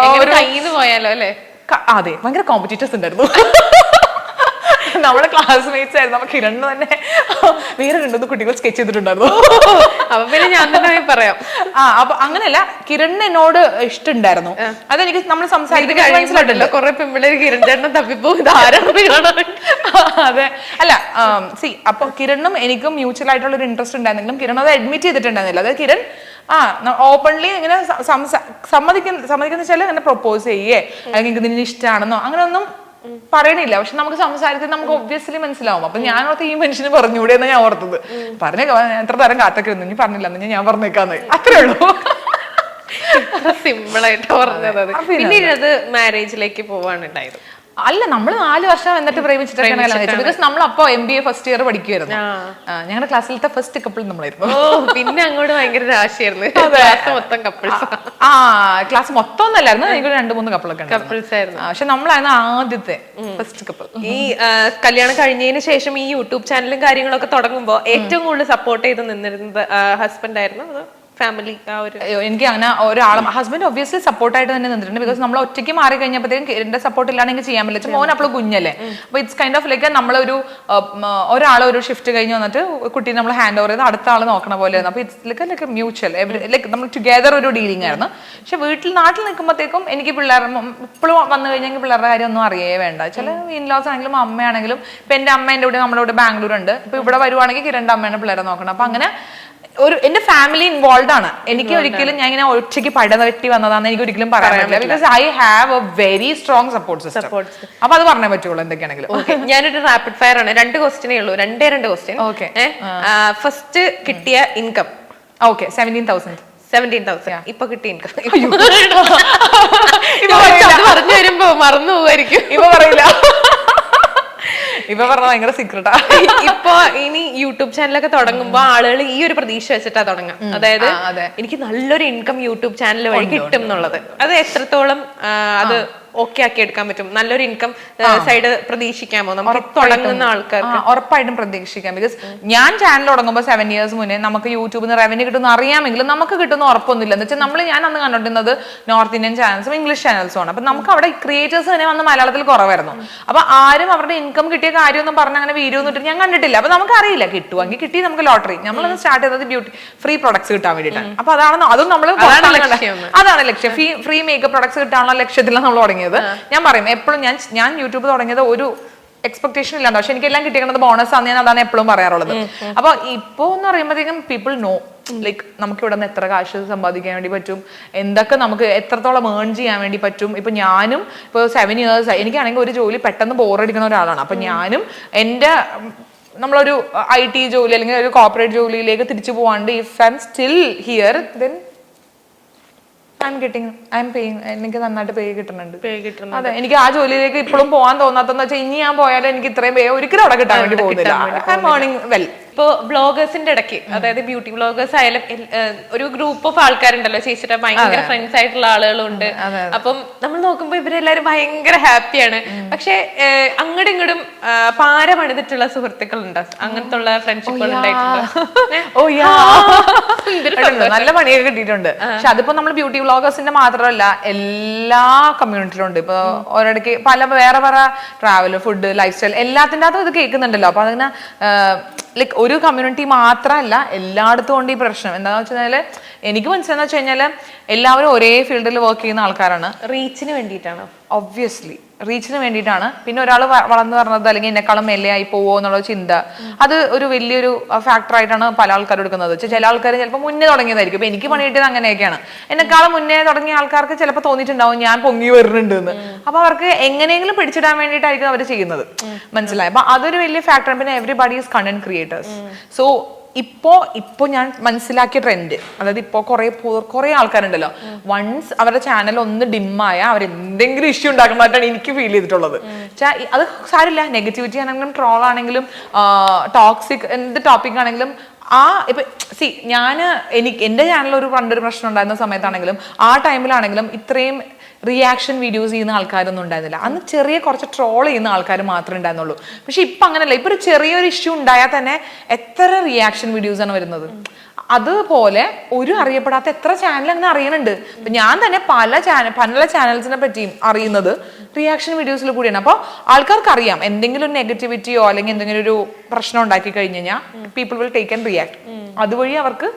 A: അതെ. ഭയങ്കര കോമ്പറ്റീറ്റേഴ്സ് ഉണ്ടായിരുന്നു. <laughs> നമ്മുടെ ക്ലാസ്മേറ്റ്സ് ആയിരുന്നു. നമുക്ക് കിരണ് തന്നെ വേറെ രണ്ടൊന്നും കുട്ടികൾ സ്കെച്ച് ചെയ്തിട്ടുണ്ടായിരുന്നു.
B: അപ്പൊ പിന്നെ ഞാൻ തന്നെ പറയാം.
A: ആ അപ്പൊ അങ്ങനെയല്ല കിരണിന് എന്നോട് ഇഷ്ടമുണ്ടായിരുന്നു. അതെനിക്ക് നമ്മൾ സംസാരിക്കുന്നത് മനസ്സിലായിട്ടില്ല.
B: കഴിയുമ്പോഴല്ലോ കിരൺ ചേട്ടൻ തപ്പിപ്പോ
A: അതെ. അല്ല സി അപ്പൊ കിരണും എനിക്കും മ്യൂച്വൽ ആയിട്ടുള്ള ഒരു ഇൻട്രസ്റ്റ് ഉണ്ടായിരുന്നെങ്കിലും കിരൺ അത് അഡ്മിറ്റ് ചെയ്തിട്ടുണ്ടായിരുന്നില്ല. അതായത് കിരൺ ആ ഓപ്പൺലി ഇങ്ങനെ സമ്മതിക്കുന്ന സമ്മതിക്കുന്ന വെച്ചാൽ ഇങ്ങനെ പ്രൊപ്പോസ് ചെയ്യേ. അല്ലെങ്കിൽ നിന്നെ ഇഷ്ടമാണെന്നോ അങ്ങനെയൊന്നും പറയണില്ല. പക്ഷെ നമുക്ക് സംസാരിച്ചത് നമുക്ക് ഒബ്വിയസ്ലി മനസ്സിലാവും. അപ്പൊ ഞാൻ ഓർത്ത് ഈ മനുഷ്യന് പറഞ്ഞൂടെ എന്ന് ഞാൻ ഓർത്തത്. പറഞ്ഞേക്കാം ഞാൻ എത്ര തരം കാത്തൊക്കെ ഇരുന്നു. ഇനി പറഞ്ഞില്ല. എന്ന് ഞാൻ പറഞ്ഞേക്കാന്ന്. അത്രേ ഉള്ളൂ.
B: സിമ്പിൾ ആയിട്ട് പറഞ്ഞത്.
A: പിന്നെ
B: പിന്നീട് അത് മാരേജിലേക്ക് പോവാണ് ഉണ്ടായത്
A: അല്ല നമ്മൾ നാല് വർഷം എന്നിട്ട് പ്രേമിച്ചിട്ടൊക്കെയാണ് കല്യാണം കഴിച്ചത് ബിക്കോസ് നമ്മൾ അപ്പോ M B A first year പഠിക്കുമായിരുന്നു ഞങ്ങളുടെ ക്ലാസ്സിലത്തെ ഫസ്റ്റ് കപ്പിൾ നമ്മളായിരുന്നു.
B: പിന്നെ അങ്ങോട്ട് ഭയങ്കര രാശിയായിരുന്നു. ക്ലാസ് മൊത്തം കപ്പിൾസ്
A: ആ ക്ലാസ് മൊത്തം ഒന്നല്ലായിരുന്നു എനിക്ക് രണ്ട് മൂന്ന് കപ്പിളൊക്കെ ഒക്കെ
B: കപ്പിൾസ് ആയിരുന്നു.
A: പക്ഷെ നമ്മളായിരുന്നു ആദ്യത്തെ ഫസ്റ്റ് കപ്പിൾ
B: ഈ കല്യാണം കഴിഞ്ഞതിന് ശേഷം ഈ യൂട്യൂബ് ചാനലും കാര്യങ്ങളൊക്കെ തുടങ്ങുമ്പോൾ ഏറ്റവും കൂടുതൽ സപ്പോർട്ട് ചെയ്ത് നിന്നിരുന്നത് ഹസ്ബൻഡ് ആയിരുന്നു ഫാമിലി ആ ഒരു
A: എനിക്ക് അങ്ങനെ ഒരാളും ഹസ്ബൻഡ് ഒബ്വിയസ്ലി സപ്പോർട്ടായിട്ട് തന്നെ നിന്നിട്ടുണ്ട് ബിക്കോസ് നമ്മൾ ഒറ്റയ്ക്ക് മാറി കഴിഞ്ഞപ്പോഴത്തേക്കും എന്റെ സപ്പോർട്ട് ഇല്ലാണെങ്കിൽ ചെയ്യാൻ പറ്റില്ല. മോൻ അപ്പോൾ കുഞ്ഞല്ലേ? അപ്പൊ ഇറ്റ്സ് കൈൻഡ് ഓഫ് ലൈക്ക് നമ്മളൊരു ഒരാൾ ഒരു ഷിഫ്റ്റ് കഴിഞ്ഞ് വന്നിട്ട് കുട്ടീനെ നമ്മൾ ഹാൻഡ് ഓവർ ചെയ്ത് അടുത്ത ആൾ നോക്കണ പോലെ ആയിരുന്നു. അപ്പൊ it's like like mutual like നമ്മൾ ടുഗദർ ഒരു ഡീലിംഗ് ആയിരുന്നു. പക്ഷെ വീട്ടിൽ നാട്ടിൽ നിൽക്കുമ്പോഴത്തേക്കും എനിക്ക് പിള്ളേർ ഇപ്പോഴും വന്നു കഴിഞ്ഞെങ്കിൽ പിള്ളേരുടെ കാര്യം ഒന്നും അറിയേ വേണ്ട. ചില ഇൻലോസ് ആണെങ്കിലും അമ്മയാണെങ്കിലും ഇപ്പൊ എന്റെ കൂടെ നമ്മുടെ ഇവിടെ ബാംഗ്ലൂർ ഉണ്ട് ഇപ്പൊ ഇവിടെ വരുവാണെങ്കിൽ കിരണ്ട അമ്മയാണ് പിള്ളേരെ നോക്കണം അപ്പൊ അങ്ങനെ ഒരു എന്റെ ഫാമിലി ഇൻവോൾവ് ആണ്. എനിക്ക് ഒരിക്കലും ഞാൻ ഇങ്ങനെ ഒറ്റയ്ക്ക് പടം വെട്ടി വന്നതാണെന്ന് എനിക്ക് ഒരിക്കലും പറയാൻ പറ്റില്ല. Because I have a very strong support system അപ്പൊ അത് പറഞ്ഞേ പറ്റുള്ളൂ എന്തൊക്കെയാണെങ്കിലും.
B: ഞാനൊരു റാപ്പിഡ് ഫയർ ആണ്. രണ്ട് ക്വസ്റ്റിനേ ഉള്ളൂ. രണ്ടേ രണ്ട് ക്വസ്റ്റ്യൻ
A: ഓക്കെ
B: ഫസ്റ്റ് കിട്ടിയ income
A: okay seventeen thousand
B: seventeen thousand ഇപ്പൊ കിട്ടിയ <laughs> ഇൻകം പറഞ്ഞു വരുമ്പോ മറന്നു പോവായിരിക്കും.
A: ഇപ്പൊ പറയില്ല. <laughs> ഇപ്പൊ പറഞ്ഞ ഭയങ്കര സീക്രട്ടാ
B: ഇപ്പൊ ഇനി യൂട്യൂബ് ചാനലൊക്കെ തുടങ്ങുമ്പോ ആളുകൾ ഈ ഒരു പ്രതീക്ഷ വെച്ചിട്ടാ തുടങ്ങാം അതായത് എനിക്ക് നല്ലൊരു ഇൻകം യൂട്യൂബ് ചാനൽ വഴി കിട്ടും എന്നുള്ളത്. അത് എത്രത്തോളം അത് ഓക്കെ ആക്കി എടുക്കാൻ പറ്റും. നല്ലൊരു ഇൻകം സൈഡ് പ്രതീക്ഷിക്കാമോ? നമുക്ക് തുടങ്ങുന്ന ആൾക്കാർക്ക്.
A: ഉറപ്പായിട്ടും പ്രതീക്ഷിക്കാം. ബിക്കോസ് ഞാൻ ചാനൽ തുടങ്ങുമ്പോൾ സെവൻ ഇയേഴ്സ് മുന്നേ നമുക്ക് യൂട്യൂബിൽ നിന്ന് റവന്യൂ കിട്ടുന്ന അറിയാമെങ്കിലും നമുക്ക് കിട്ടുന്ന ഉറപ്പൊന്നുമില്ല. എന്ന് വെച്ചാൽ നമ്മൾ ഞാൻ അന്ന് കണ്ടിരുന്നത് നോർത്ത് ഇന്ത്യൻ ചാനൽസും ഇംഗ്ലീഷ് ചാനൽസും ആണ്. അപ്പൊ നമുക്ക് അവിടെ ക്രിയേറ്റേഴ്സ് തന്നെ വന്ന് മലയാളത്തിൽ കുറവായിരുന്നു. അപ്പൊ ആരും അവരുടെ ഇൻകം കിട്ടിയ കാര്യമൊന്നും പറഞ്ഞ അങ്ങനെ വീഡിയോ ഒന്നും ഇട്ടിട്ട് ഞാൻ കണ്ടിട്ടില്ല. അപ്പൊ നമുക്ക് അറിയില്ല കിട്ടുമെങ്കിൽ കിട്ടി നമുക്ക് ലോട്ടറി നമ്മളത് സ്റ്റാർട്ട് ചെയ്തത് ബ്യൂട്ടി ഫ്രീ പ്രൊഡക്ട്സ് കിട്ടാൻ വേണ്ടിയിട്ടാണ്. അപ്പൊ അതാണ് അതും നമ്മൾ
B: അതാണ് ലക്ഷ്യം.
A: ഫ്രീ മേക്കപ്പ് പ്രൊഡക്ട്സ് കിട്ടാനുള്ള ലക്ഷ്യത്തിലാണ് നമ്മൾ തുടങ്ങിയത്. ഞാൻ പറയും എപ്പോഴും ഞാൻ ഞാൻ യൂട്യൂബ് തുടങ്ങിയത് ഒരു എക്സ്പെക്ടേഷൻ ഇല്ലാണ്ട്. പക്ഷെ എനിക്ക് എല്ലാം കിട്ടിയത് ബോണസ് ആണ് ഞാൻ അതാണ് എപ്പോഴും പറയാറുള്ളത്. അപ്പൊ ഇപ്പോ എന്ന് പറയുമ്പോഴത്തേക്കും പീപ്പിൾ നോ ലൈക്ക് നമുക്ക് ഇവിടെ നിന്ന് എത്ര കാശ് സമ്പാദിക്കാൻ വേണ്ടി പറ്റും എന്തൊക്കെ നമുക്ക് എത്രത്തോളം ഏൺ ചെയ്യാൻ വേണ്ടി പറ്റും. ഇപ്പൊ ഞാനും ഇപ്പൊ സെവൻ ഇയേഴ്സ് ആയി. എനിക്കാണെങ്കിൽ ഒരു ജോലി പെട്ടെന്ന് ബോറടിക്കുന്ന ഒരാളാണ്. അപ്പൊ ഞാനും എന്റെ ഉം, നമ്മളൊരു ഐ ടി ജോലി അല്ലെങ്കിൽ ഒരു കോർപ്പറേറ്റ് ജോലിയിലേക്ക് തിരിച്ചു പോവാണ്ട് if I'm still here then I'm getting I'm paying എനിക്ക് നന്നായിട്ട് പേ കിട്ടുന്നുണ്ട്.
B: പേ കിട്ടുന്നുണ്ട്.
A: അതെ എനിക്ക് ആ ജോലിയിലേക്ക് ഇപ്പോഴും പോകാൻ തോന്നാത്തെന്ന് വെച്ചാൽ ഇനി ഞാൻ പോയാലും എനിക്ക് ഇത്രയും പേ ഒരിക്കലും അവിടെ കിട്ടാൻ വേണ്ടി പോകുന്നില്ല. ഐ എം ഏർണിംഗ് വെൽ
B: ഇപ്പൊ ബ്ലോഗേഴ്സിന്റെ ഇടയ്ക്ക് അതായത് ബ്യൂട്ടി ബ്ലോഗേഴ്സ് ആയാലും ഒരു ഗ്രൂപ്പ് ഓഫ് ആൾക്കാരുണ്ടല്ലോ ചേച്ചിയുടെ ഭയങ്കര ഫ്രണ്ട്സ് ആയിട്ടുള്ള ആളുകളും ഉണ്ട് അപ്പം നമ്മൾ നോക്കുമ്പോൾ ഇവരെല്ലാരും ഭയങ്കര ഹാപ്പിയാണ് പക്ഷെ അങ്ങടും ഇങ്ങോട്ടും പാര പണിതിട്ടുള്ള സുഹൃത്തുക്കൾ ഉണ്ട് അങ്ങനത്തെ ഉള്ള ഫ്രണ്ട്ഷിപ്പുകൾ ഉണ്ടായിട്ടുണ്ട്. <laughs>
A: നല്ല പണിയൊക്കെ കിട്ടിയിട്ടുണ്ട്. പക്ഷെ അതിപ്പോ നമ്മൾ ബ്യൂട്ടി വ്ളോഗേഴ്സിന്റെ മാത്രമല്ല എല്ലാ കമ്മ്യൂണിറ്റിയിലും ഉണ്ട്. ഇപ്പൊ ഒരിടയ്ക്ക് പല വേറെ വേറെ ട്രാവൽ ഫുഡ് ലൈഫ് സ്റ്റൈൽ എല്ലാത്തിന്റെ അകത്തും ഇത് കേൾക്കുന്നുണ്ടല്ലോ. അപ്പൊ അതിങ്ങനെ ലൈക്ക് ഒരു കമ്മ്യൂണിറ്റി മാത്രമല്ല എല്ലായിടത്തും ഉണ്ട് ഈ പ്രശ്നം. എന്താണെന്ന് വെച്ച് കഴിഞ്ഞാൽ എനിക്ക് മനസ്സിലാന്ന് വെച്ച് കഴിഞ്ഞാൽ എല്ലാവരും ഒരേ ഫീൽഡിൽ വർക്ക് ചെയ്യുന്ന ആൾക്കാരാണ്.
B: റീച്ചിന് വേണ്ടിയിട്ടാണ്?
A: ഒബ്വിയസ്ലി റീച്ചിന് വേണ്ടിയിട്ടാണ്. പിന്നെ ഒരാൾ വളർന്നു പറഞ്ഞത് അല്ലെങ്കിൽ എന്നെക്കാളും മെല്ലയായി പോവോ എന്നുള്ള ചിന്ത. അത് ഒരു വലിയൊരു ഫാക്ടർ ആയിട്ടാണ് പല ആൾക്കാരും എടുക്കുന്നത്. ചില ആൾക്കാർ ചിലപ്പോൾ മുന്നേ തുടങ്ങിയതായിരിക്കും. ഇപ്പൊ എനിക്ക് പണി കിട്ടിയത് അങ്ങനെയൊക്കെയാണ്. എന്നെക്കാളും മുന്നേ തുടങ്ങിയ ആൾക്കാർക്ക് ചിലപ്പോൾ തോന്നിയിട്ടുണ്ടാവും ഞാൻ പൊങ്ങി വരുന്നുണ്ട് എന്ന് അപ്പൊ അവർക്ക് എങ്ങനെയെങ്കിലും പിടിച്ചിടാൻ വേണ്ടിയിട്ടായിരിക്കും അവർ ചെയ്യുന്നത്. മനസ്സിലായി? അപ്പൊ അതൊരു വലിയ ഫാക്ടറാണ് പിന്നെ everybody is content creators so ഇപ്പോ ഇപ്പോ ഞാൻ മനസ്സിലാക്കിയ ട്രെൻഡ് അതായത് ഇപ്പോ കുറെ കുറെ ആൾക്കാരുണ്ടല്ലോ. വൺസ് അവരുടെ ചാനൽ ഒന്ന് ഡിമ്മായ അവർ എന്തെങ്കിലും ഇഷ്യൂ ഉണ്ടാക്കുന്നതായിട്ടാണ് എനിക്ക് ഫീൽ ചെയ്തിട്ടുള്ളത്. അത് സാരില്ല നെഗറ്റിവിറ്റി ആണെങ്കിലും ട്രോൾ ആണെങ്കിലും ടോക്സിക് എന്ത് ടോപ്പിക് ആണെങ്കിലും ആ ഇപ്പൊ സി ഞാൻ എനിക്ക് എന്റെ ചാനലിൽ ഒരു പണ്ടൊരു പ്രശ്നം ഉണ്ടായിരുന്ന സമയത്താണെങ്കിലും ആ ടൈമിലാണെങ്കിലും ഇത്രയും റിയാക്ഷൻ വീഡിയോസ് ചെയ്യുന്ന ആൾക്കാരൊന്നും ഉണ്ടായിരുന്നില്ല. അന്ന് ചെറിയ കുറച്ച് ട്രോൾ ചെയ്യുന്ന ആൾക്കാർ മാത്രമേ ഉണ്ടായിരുന്നുള്ളൂ. പക്ഷെ ഇപ്പം അങ്ങനല്ല. ഇപ്പൊ ഒരു ചെറിയൊരു ഇഷ്യൂ ഉണ്ടായാൽ തന്നെ എത്ര റിയാക്ഷൻ വീഡിയോസ് ആണ് വരുന്നത്? അതുപോലെ ഒരു അറിയപ്പെടാത്ത എത്ര ചാനൽ അങ്ങനെ അറിയണുണ്ട്. ഇപ്പൊ ഞാൻ തന്നെ പല ചാനൽ പല ചാനൽസിനെ പറ്റിയും അറിയുന്നത് റിയാക്ഷൻ വീഡിയോസിൽ കൂടിയാണ്. അപ്പോൾ ആൾക്കാർക്ക് അറിയാം എന്തെങ്കിലും ഒരു നെഗറ്റിവിറ്റിയോ അല്ലെങ്കിൽ എന്തെങ്കിലും ഒരു പ്രശ്നം ഉണ്ടാക്കി കഴിഞ്ഞ് കഴിഞ്ഞാൽ people will take and react അതുവഴി അവർക്ക്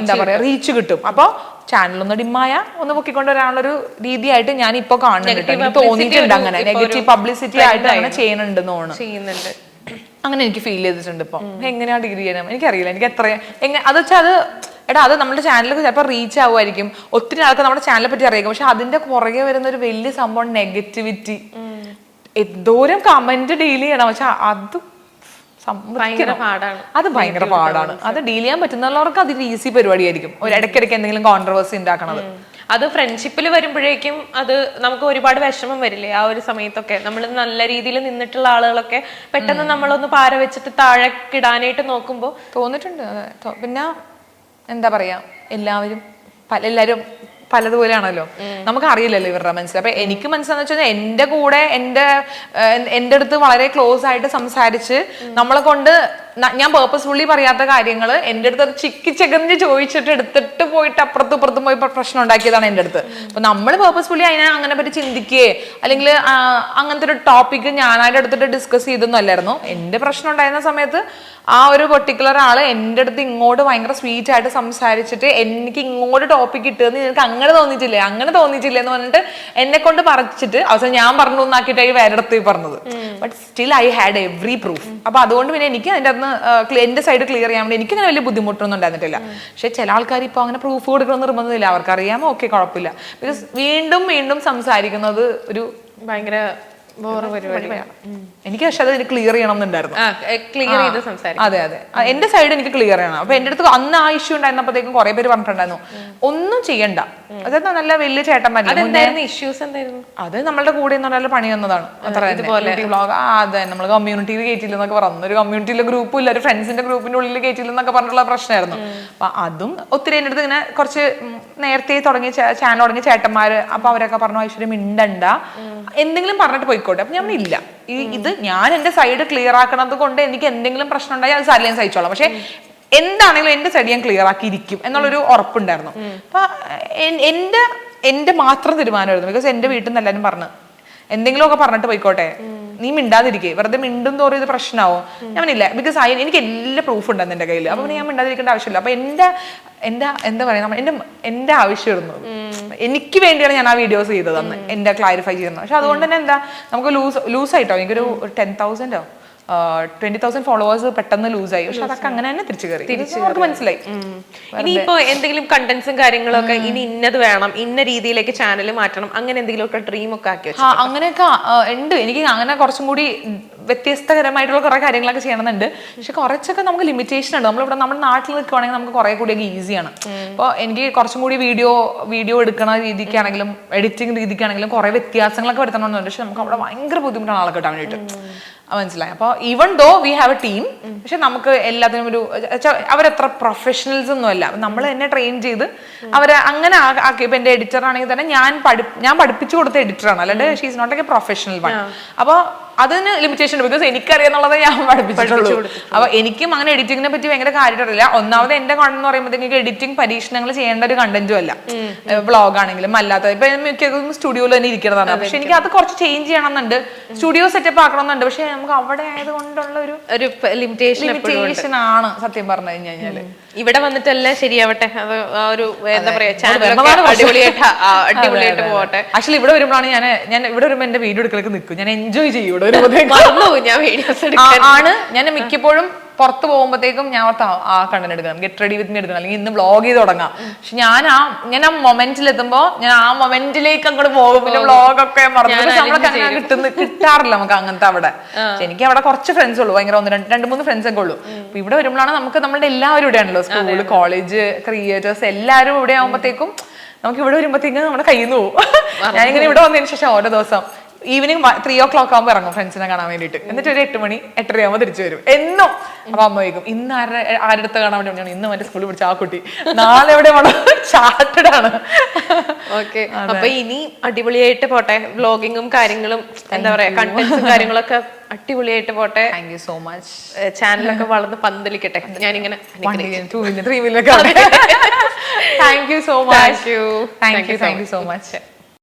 A: എന്താ പറയാ റീച്ച് കിട്ടും. അപ്പോൾ ചാനൽ ഒന്ന് ഡിമായ ഒന്ന് പൊക്കിക്കൊണ്ട് വരാനുള്ളൊരു രീതിയായിട്ട് ഞാൻ ഇപ്പൊ കാണുന്നുണ്ട്. എനിക്ക് തോന്നിയിട്ടുണ്ട് അങ്ങനെ. നെഗറ്റീവ് പബ്ലിസിറ്റി ആയിട്ട് അങ്ങനെ ചെയ്യുന്നുണ്ടെന്ന് തോന്നുന്നു.
B: ചെയ്യുന്നുണ്ട്.
A: അങ്ങനെ എനിക്ക് ഫീൽ ചെയ്തിട്ടുണ്ട് ഇപ്പൊ. എങ്ങനെയാ ഡിഗ്രി ചെയ്യണം എനിക്കറിയില്ല. എനിക്ക് എത്ര എങ്ങനെ അത് വെച്ചാൽ അത് എടാ അത് നമ്മുടെ ചാനലിൽ ചിലപ്പോൾ റീച്ച് ആവുമായിരിക്കും. ഒത്തിരി ആൾക്ക് നമ്മുടെ ചാനലിനെ പറ്റി അറിയാം. പക്ഷെ അതിന്റെ പുറകെ വരുന്ന ഒരു വലിയ സംഭവം നെഗറ്റിവിറ്റി എന്തോരം കമന്റ് ഡീൽ ചെയ്യണം. പക്ഷെ അത് അത് ഭയങ്കര പാടാണ്. അത് ഡീൽ ചെയ്യാൻ പറ്റുന്നവർക്ക് അത് ഈസി പരിപാടിയായിരിക്കും. ഒരു ഇടയ്ക്കിടയ്ക്ക് എന്തെങ്കിലും കോൺട്രവേഴ്സി ഉണ്ടാക്കണത്.
B: അത് ഫ്രണ്ട്ഷിപ്പിൽ വരുമ്പോഴേക്കും അത് നമുക്ക് ഒരുപാട് വിഷമം വരില്ലേ ആ ഒരു സമയത്തൊക്കെ. നമ്മൾ നല്ല രീതിയിൽ നിന്നിട്ടുള്ള ആളുകളൊക്കെ പെട്ടെന്ന് നമ്മളൊന്ന് പാര വെച്ചിട്ട് താഴെ കിടാനായിട്ട്
A: നോക്കുമ്പോൾ തോന്നിട്ടുണ്ട്. പിന്നെ എന്താ പറയാ? എല്ലാവരും പല എല്ലാവരും പലതുപോലെയാണല്ലോ. നമുക്ക് അറിയില്ലല്ലോ ഇവരുടെ മനസ്സിൽ. അപ്പൊ എനിക്ക് മനസ്സിലാന്ന് വെച്ചാൽ എന്റെ കൂടെ എന്റെ എന്റെ അടുത്ത് വളരെ ക്ലോസ് ആയിട്ട് സംസാരിച്ച് നമ്മളെ കൊണ്ട് ഞാൻ പേർപ്പസ്ഫുള്ളി പറയാത്ത കാര്യങ്ങൾ എന്റെ അടുത്ത് അത് ചിക്കി ചെകഞ്ഞ് ചോദിച്ചിട്ട് എടുത്തിട്ട് പോയിട്ട് അപ്പുറത്തും ഇപ്പുറത്തും പോയി പ്ര- പ്രശ്നം ഉണ്ടാക്കിയതാണ് എന്റെ അടുത്ത്. അപ്പൊ നമ്മൾ പേർപ്പസ്ഫുള്ളി അതിനെ അങ്ങനെ പറ്റി ചിന്തിക്കുകയെ അല്ലെങ്കിൽ അങ്ങനത്തെ ഒരു ടോപ്പിക്ക് ഞാനായിട്ട് എടുത്തിട്ട് ഡിസ്കസ് ചെയ്തൊന്നും അല്ലായിരുന്നു. എന്റെ പ്രശ്നം ഉണ്ടായിരുന്ന സമയത്ത് ആ ഒരു പെർട്ടിക്കുലർ ആൾ എന്റെ അടുത്ത് ഇങ്ങോട്ട് ഭയങ്കര സ്വീറ്റ് ആയിട്ട് സംസാരിച്ചിട്ട് എനിക്ക് ഇങ്ങോട്ട് ടോപ്പിക് കിട്ടുമെന്ന് നിനക്ക് അങ്ങനെ തോന്നിയിട്ടില്ലേ അങ്ങനെ തോന്നിയിട്ടില്ലേ എന്ന് പറഞ്ഞിട്ട് എന്നെ കൊണ്ട് പറിച്ചിട്ട് അവസാനം ഞാൻ പറഞ്ഞു ഒന്നാക്കിയിട്ടായി വേറെ അടുത്ത് പറഞ്ഞത്. But still I had every proof അപ്പൊ അതുകൊണ്ട് പിന്നെ എനിക്ക് അതിന്റെ അന്ന് എന്റെ സൈഡ് ക്ലിയർ ചെയ്യാൻ വേണ്ടി എനിക്ക് അങ്ങനെ വലിയ ബുദ്ധിമുട്ടൊന്നും ഉണ്ടായിരുന്നിട്ടില്ല. പക്ഷെ ചില ആൾക്കാർ ഇപ്പൊ അങ്ങനെ പ്രൂഫ് കൊടുക്കണം നിർബന്ധമില്ല. അവർക്ക് അറിയാമോ ഓക്കെ കുഴപ്പമില്ല. ബിക്കോസ് വീണ്ടും വീണ്ടും സംസാരിക്കുന്നത് ഒരു
B: ഭയങ്കര പരിപാടിയാണ്
A: എനിക്ക് പക്ഷെ അത് ക്ലിയർ ചെയ്യണം എന്നുണ്ടായിരുന്നു.
B: ക്ലിയർ ചെയ്ത് സംസാരിക്കും.
A: അതെ അതെ. എന്റെ സൈഡ് എനിക്ക് ക്ലിയർ ചെയ്യണം. അപ്പൊ എന്റെ അടുത്ത് അന്ന് ആ ഇഷ്യൂ ഉണ്ടായിരുന്നപ്പോഴത്തേക്കും കുറെ പേര് പറഞ്ഞിട്ടുണ്ടായിരുന്നു ഒന്നും ചെയ്യണ്ട. അതായത് നല്ല വലിയ
B: ചേട്ടന്മാര് ഇഷ്യൂസ് എന്തായിരുന്നു?
A: അത് നമ്മളുടെ കൂടെ എന്ന് പറഞ്ഞാൽ പണി വന്നതാണ്. അത്ര വ്ളോഗ് ആ അതെ നമ്മൾ കമ്മ്യൂണിറ്റിയിൽ കയറ്റില്ല എന്നൊക്കെ പറഞ്ഞു. ഒരു കമ്മ്യൂണിറ്റിയിലെ ഗ്രൂപ്പും ഇല്ല ഒരു ഫ്രണ്ട്സിന്റെ ഗ്രൂപ്പിന്റെ ഉള്ളിൽ കയറ്റില്ല എന്നൊക്കെ പറഞ്ഞിട്ടുള്ള പ്രശ്നമായിരുന്നു. അപ്പൊ അതും ഒത്തിരി എന്റെ അടുത്ത് ഇങ്ങനെ കുറച്ച് നേരത്തെ തുടങ്ങിയ ചാനൽ തുടങ്ങിയ ചേട്ടന്മാര് അപ്പൊ അവരൊക്കെ പറഞ്ഞു ഐശ്വര്യം മിണ്ടണ്ട. എന്തെങ്കിലും പറഞ്ഞിട്ട് പോയിക്കോട്ടെ അപ്പൊ ഞാൻ ഇല്ല ഈ ഇത് ഞാൻ എന്റെ സൈഡ് ക്ലിയർ ആക്കണത് കൊണ്ട് എനിക്ക് എന്തെങ്കിലും പ്രശ്നം ഉണ്ടായി അത് സൈലൻസ് അയച്ചോളാം. പക്ഷെ എന്താണെങ്കിലും എന്റെ സൈഡ് ഞാൻ ക്ലിയർ ആക്കിയിരിക്കും എന്നുള്ളൊരു ഉറപ്പുണ്ടായിരുന്നു. അപ്പൊ എൻ- എന്റെ എന്റെ മാത്രം തീരുമാനമായിരുന്നു. ബിക്കോസ് എന്റെ വീട്ടിൽ നിന്ന് എല്ലാവരും പറഞ്ഞു എന്തെങ്കിലുമൊക്കെ പറഞ്ഞിട്ട് പോയിക്കോട്ടെ. നീ മിണ്ടാതിരിക്കേ. വെറുതെ മിണ്ടും തോറും ഇത് പ്രശ്നമാവും ഞാൻ ഇല്ല ബിക്കോസ് ഐ എനിക്ക് എല്ലാ പ്രൂഫ് ഉണ്ടായിരുന്നു എന്റെ കയ്യിൽ അപ്പൊ ഞാൻ മിണ്ടാതിരിക്കേണ്ട ആവശ്യമില്ല. അപ്പൊ എന്റെ എന്റെ എന്താ പറയാ എന്റെ എന്റെ ആവശ്യമായിരുന്നു. എനിക്ക് വേണ്ടിയാണ് ഞാൻ ആ വീഡിയോസ് ചെയ്തത് അന്ന് എന്റെ ക്ലാരിഫൈ ചെയ്യുന്നത് പക്ഷെ അതുകൊണ്ട് തന്നെ എന്താ നമുക്ക് ലൂസ് ലൂസ് ആയിട്ടോ? എനിക്കൊരു ടെൻ തൗസൻഡോ ട്വന്റി തൗസൻഡ് ഫോളോവേഴ്സ് പെട്ടെന്ന് ലൂസായി പക്ഷെ അതൊക്കെ അങ്ങനെ തന്നെ തിരിച്ചു കയറി. തിരിച്ചു അവർക്ക് മനസ്സിലായി.
B: ഇനിയിപ്പോ എന്തെങ്കിലും കണ്ടന്റ്സും കാര്യങ്ങളൊക്കെ ഇനി ഇന്നത് വേണം. ഇന്ന രീതിയിലേക്ക് ചാനൽ മാറ്റണം. അങ്ങനെ എന്തെങ്കിലും ഒക്കെ ഡ്രീം ഒക്കെ ആക്കി
A: ആ അങ്ങനെയൊക്കെ ഉണ്ട്. എനിക്ക് അങ്ങനെ കുറച്ചും കൂടി വ്യത്യസ്തകരമായിട്ടുള്ള കുറെ കാര്യങ്ങളൊക്കെ ചെയ്യണമെന്നുണ്ട്. പക്ഷെ കുറച്ചൊക്കെ നമുക്ക് ലിമിറ്റേഷൻ ഉണ്ട്. നമ്മളിവിടെ നമ്മുടെ നാട്ടിൽ നിൽക്കുവാണെങ്കിൽ നമുക്ക് കുറെ കൂടിയൊക്കെ ഈസിയാണ് അപ്പോൾ എനിക്ക് കുറച്ചും കൂടി വീഡിയോ വീഡിയോ എടുക്കണ രീതിക്കാണെങ്കിലും എഡിറ്റിംഗ് രീതിക്കാണെങ്കിലും കുറെ വ്യത്യാസങ്ങളൊക്കെ വരുത്തണമെന്നുണ്ട്. പക്ഷെ നമുക്ക് അവിടെ ഭയങ്കര ബുദ്ധിമുട്ടാണ് ആളെ കിട്ടാൻ വേണ്ടിയിട്ട്. മനസ്സിലായി. അപ്പോൾ even though we have a team പക്ഷെ നമുക്ക് എല്ലാത്തിനും ഒരു അവരത്ര പ്രൊഫഷണൽസ് ഒന്നും അല്ല. നമ്മൾ തന്നെ ട്രെയിൻ ചെയ്ത് അവരെ അങ്ങനെ ആക്കി ഇപ്പൊ എന്റെ എഡിറ്റർ ആണെങ്കിൽ തന്നെ ഞാൻ പഠി ഞാൻ പഠിപ്പിച്ചു കൊടുത്ത എഡിറ്ററാണ് അല്ലാണ്ട് she's not a professional one അപ്പോൾ അതിന് ലിമിറ്റേഷൻ ഉണ്ട്. ബിക്കോസ് എനിക്കറിയാന്നുള്ളത് ഞാൻ പഠിപ്പിച്ചിട്ടുള്ളൂ. അപ്പൊ എനിക്കും അങ്ങനെ എഡിറ്റിങ്ങിനെ പറ്റി ഭയങ്കര കാര്യമായിട്ടില്ല ഒന്നാമത് എന്റെ കണ്ടെന്ന് എന്ന് പറയുമ്പോഴത്തേക്ക് എഡിറ്റിംഗ് പരീക്ഷണങ്ങൾ ചെയ്യേണ്ട ഒരു കണ്ടന്റും അല്ല. വ്ളോഗ് ആണെങ്കിലും അല്ലാത്ത ഇപ്പൊ മിക്കതും സ്റ്റുഡിയോയിൽ തന്നെ ഇരിക്കുന്നതാണ് പക്ഷെ എനിക്ക് അത് കുറച്ച് ചേഞ്ച് ചെയ്യണമെന്നുണ്ട്. സ്റ്റുഡിയോ സെറ്റപ്പ് ആക്കണമെന്നുണ്ട്. പക്ഷെ നമുക്ക് അവിടെ ആയതുകൊണ്ടുള്ള ഒരു
B: ഒരു ലിമിറ്റേഷൻ
A: ലിമിറ്റേഷൻ ആണ് സത്യം പറഞ്ഞു കഴിഞ്ഞു കഴിഞ്ഞാൽ.
B: ഇവിടെ വന്നിട്ടല്ലേ ശരിയാവട്ടെ. അത് ആ ഒരു എന്താ പറയാ. അടിപൊളിയായിട്ട് അടിപൊളിയായിട്ട് പോകട്ടെ
A: ആക്ച്വലി ഇവിടെ വരുമ്പോഴാണ് ഞാൻ ഞാൻ ഇവിടെ വരുമ്പോൾ എന്റെ വീഡിയോ എടുക്കലൊക്കെ നിൽക്കും. ഞാൻ എൻജോയ് ചെയ്യും ഇവിടെ <laughs>
B: ഞാൻ വീഡിയോസ്
A: ആണ്. ഞാൻ മിക്കപ്പോഴും പുറത്ത് പോകുമ്പോഴത്തേക്കും ഞാൻ ഓർത്ത് ആ- കണ്ടന്റ് എടുക്കണം ഗെറ്റ് റെഡി വിത്ത് മീ എടുക്കണം അല്ലെങ്കിൽ ഇന്ന് വ്ളോഗ് ചെയ്ത് തുടങ്ങാം. പക്ഷെ ഞാൻ ആ ഞാൻ ആ മൊമെന്റിൽ എത്തുമ്പോ ഞാൻ ആ മൊമെന്റിലേക്ക് അങ്ങോട്ട് പോകും. പിന്നെ വ്ളോഗ് ഒക്കെ മറന്നു കിട്ടുന്ന കിട്ടാറില്ല നമുക്ക് അങ്ങനത്തെ അവിടെ. എനിക്ക് അവിടെ കുറച്ച് ഫ്രണ്ട്സ് ഉള്ളൂ. ഭയങ്കര ഒന്ന് രണ്ട് രണ്ട് മൂന്ന് ഫ്രണ്ട്സ് ഒക്കെ ഉള്ളൂ. അപ്പൊ ഇവിടെ വരുമ്പോഴാണ് നമുക്ക് നമ്മുടെ എല്ലാവരും ഇവിടെ ആണല്ലോ. സ്കൂൾ കോളേജ് ക്രിയേറ്റേഴ്സ് എല്ലാവരും ഇവിടെ ആകുമ്പോഴത്തേക്കും നമുക്ക് ഇവിടെ വരുമ്പോഴത്തേക്കും നമ്മുടെ കയ്യിൽ നിന്ന് പോകും <laughs> ഞാനിങ്ങനെ ഇവിടെ വന്നതിന് ശേഷം ഓരോ ദിവസം ഈവനിങ് ത്രീ ഓ ക്ലോക്ക് ആകുമ്പോൾ ഇറങ്ങും ഫ്രണ്ട്സിനെ കാണാൻ വേണ്ടിയിട്ട്. എന്നിട്ട് ഒരു എട്ട് മണി എട്ടര ആകുമ്പോൾ തിരിച്ചു വരും. എന്നും. അപ്പൊ അമ്മ ചോദിക്കും ഇന്ന് ആരുടെ ആരുടെ അടുത്ത് കാണാൻ വേണ്ടി? ഇന്ന് മറ്റേ സ്കൂളിൽ പിടിച്ച ആ കുട്ടി. നാളെ എവിടെ ചാർട്ടഡ് ആണ്.
B: ഓക്കെ അപ്പൊ ഇനി അടിപൊളിയായിട്ട് പോട്ടെ. വ്ലോഗിങ്ങും കാര്യങ്ങളും എന്താ പറയാ കണ്ടന്റ്സും കാര്യങ്ങളൊക്കെ അടിപൊളിയായിട്ട് പോട്ടെ.
A: താങ്ക് യു സോ മച്ച്
B: ചാനലൊക്കെ വളർന്ന് പന്തലിക്കട്ടെ. ഞാനിങ്ങനെ
A: three thank you so much. Thank you thank you so much